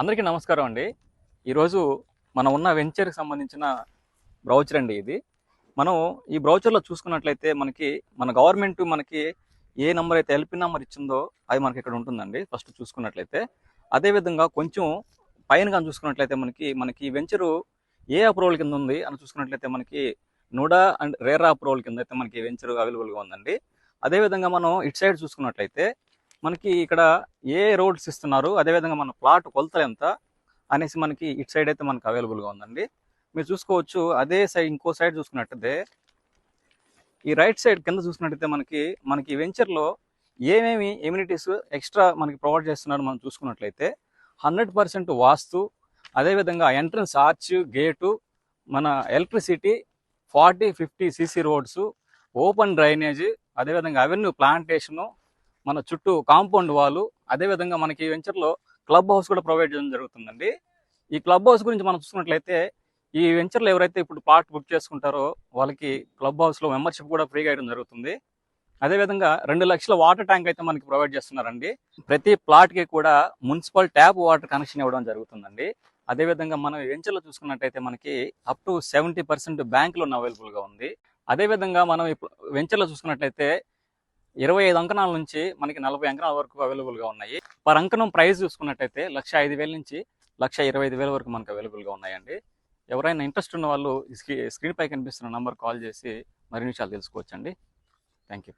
అందరికీ నమస్కారం అండి. ఈరోజు మనం ఉన్న వెంచర్కి సంబంధించిన బ్రౌచర్ అండి ఇది. మనం ఈ బ్రౌచర్లో చూసుకున్నట్లయితే మనకి మన గవర్నమెంట్ మనకి ఏ నెంబర్ అయితే ఎల్పి నెంబర్ ఇచ్చిందో అది మనకి ఇక్కడ ఉంటుందండి. ఫస్ట్ చూసుకున్నట్లయితే అదేవిధంగా కొంచెం పైన కానీ చూసుకున్నట్లయితే మనకి మనకి ఈ వెంచరు ఏ అప్రూవల్ కింద ఉంది అని చూసుకున్నట్లయితే మనకి నోడా అండ్ రేరా అప్రూవల్ కింద అయితే మనకి వెంచర్ అవైలబుల్గా ఉందండి. అదేవిధంగా మనం ఇటు సైడ్ చూసుకున్నట్లయితే మనకి ఇక్కడ ఏ రోడ్స్ ఇస్తున్నారు అదేవిధంగా మన ప్లాట్ కొలతలు ఎంత అనేసి మనకి ఇటు సైడ్ అయితే మనకి అవైలబుల్గా ఉందండి. మీరు చూసుకోవచ్చు అదే సైడ్ ఇంకో సైడ్ చూసుకున్నట్టయితే ఈ రైట్ సైడ్ కింద చూసుకున్నట్టయితే మనకి మనకి వెంచర్లో ఏమేమి ఎమ్యూనిటీస్ ఎక్స్ట్రా మనకి ప్రొవైడ్ చేస్తున్నారు మనం చూసుకున్నట్లయితే హండ్రెడ్ పర్సెంట్ వాస్తు అదేవిధంగా ఎంట్రన్స్ ఆర్చ్ గేటు మన electricity forty fifty CC roads open drainage అదేవిధంగా అవెన్యూ ప్లాంటేషను మన చుట్టూ కాంపౌండ్ వాళ్ళు అదేవిధంగా మనకి ఈ వెంచర్లో క్లబ్ హౌస్ కూడా ప్రొవైడ్ చేయడం జరుగుతుందండి. ఈ క్లబ్ హౌస్ గురించి మనం చూసుకున్నట్లయితే ఈ వెంచర్లో ఎవరైతే ఇప్పుడు ప్లాట్ బుక్ చేసుకుంటారో వాళ్ళకి క్లబ్ హౌస్లో మెంబర్షిప్ కూడా ఫ్రీగా ఇవ్వడం జరుగుతుంది. అదేవిధంగా రెండు లక్షల వాటర్ ట్యాంక్ అయితే మనకి ప్రొవైడ్ చేస్తున్నారండి. ప్రతి ప్లాట్కి కూడా మున్సిపల్ ట్యాప్ వాటర్ కనెక్షన్ ఇవ్వడం జరుగుతుందండి. అదేవిధంగా మనం వెంచర్లో చూసుకున్నట్టయితే మనకి up to seventy percent bank loan అవైలబుల్గా ఉంది. అదేవిధంగా మనం ఇప్పుడు వెంచర్లో చూసుకున్నట్లయితే ఇరవై ఐదు అంకణాల నుంచి మనకి నలభై అంకణాల వరకు అవైలబుల్గా ఉన్నాయి. పర్ అంకణం ప్రైస్ చూసుకున్నట్టయితే లక్ష ఐదు వేల నుంచి లక్ష ఇరవై ఐదు వేల వరకు మనకు అవైలబుల్గా ఉన్నాయండి. ఎవరైనా ఇంట్రెస్ట్ ఉన్న వాళ్ళు స్క్రీన్ పై కనిపిస్తున్న నంబర్ కాల్ చేసి మరిన్ని విషయాలు తెలుసుకోవచ్చండి. Thank you